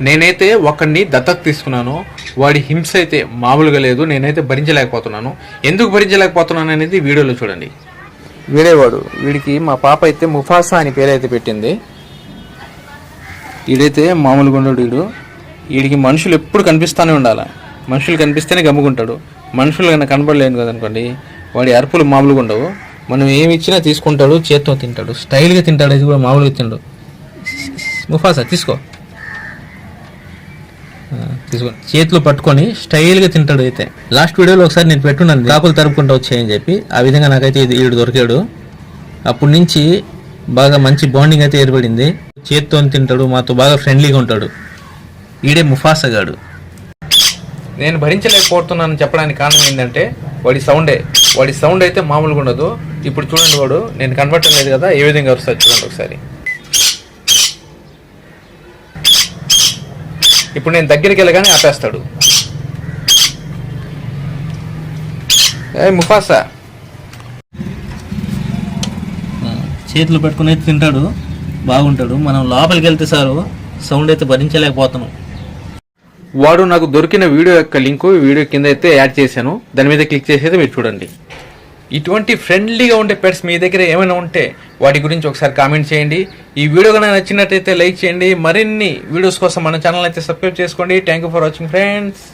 నేనైతే ఒకడిని దత్తత తీసుకున్నాను. వాడి హింస అయితే మామూలుగా లేదు. నేనైతే భరించలేకపోతున్నాను. ఎందుకు భరించలేకపోతున్నాను అనేది వీడియోలో చూడండి. వీడేవాడు. వీడికి మా పాప అయితే ముఫాసా అని పేరైతే పెట్టింది. వీడైతే మామూలుగా ఉండడు వీడు. వీడికి మనుషులు ఎప్పుడు కనిపిస్తూనే ఉండాలి. మనుషులు కనిపిస్తేనే గమ్ముకుంటాడు. మనుషులు కన్నా కనబడలేదు కదనుకోండి వాడి అరుపులు మామూలుగా ఉండవు. మనం ఏమి ఇచ్చినా తీసుకుంటాడు చేత్తో తింటాడు. స్టైల్గా తింటాడు అది కూడా మామూలుగా తింటాడు ముఫాసా తీసుకో. ఆ, చేతిలో పట్టుకొని స్టైల్గా తింటాడు అయితే. లాస్ట్ వీడియోలో ఒకసారి నేను పెట్టున్నాను కాకులు తరుపుకుంటూ వచ్చాయని చెప్పి. ఆ విధంగా నాకైతే ఇది వీడు దొరికాడు. అప్పటి నుంచి బాగా మంచి బాండింగ్ అయితే ఏర్పడింది. చేతితో తింటాడు మాతో బాగా ఫ్రెండ్లీగా ఉంటాడు. ఈడే ముఫాసగాడు నేను భరించలేకపోతున్నానని చెప్పడానికి కారణం ఏంటంటే వాడి సౌండే వాడి సౌండ్ అయితే మామూలుగా ఉండదు. ఇప్పుడు చూడండి వాడు నేను కనబడటం లేదు కదా ఏ విధంగా వస్తుంది చూడండి ఒకసారి. ఇప్పుడు నేను దగ్గరికి వెళ్ళగానే ఆపేస్తాడు. ఏ ముఫాసా. చేతులు పెట్టుకుని అయితే తింటాడు. బాగుంటాడు. మనం లోపలికి వెళ్తే సారు సౌండ్ అయితే భరించలేకపోతున్నాం. వాడు నాకు దొరికిన వీడియో యొక్క లింకు వీడియో కింద అయితే యాడ్ చేశాను. దాని మీద క్లిక్ చేసి అయితే మీరు చూడండి. ఇటువంటి ఫ్రెండ్లీగా ఉండే పెట్స్ మీ దగ్గర ఏమైనా ఉంటే వాటి గురించి ఒకసారి కామెంట్ చేయండి. ఈ వీడియో కనుక నచ్చినట్టయితే లైక్ చేయండి. మరిన్ని వీడియోస్ కోసం మన ఛానల్ అయితే సబ్స్క్రైబ్ చేసుకోండి. Thank you for watching friends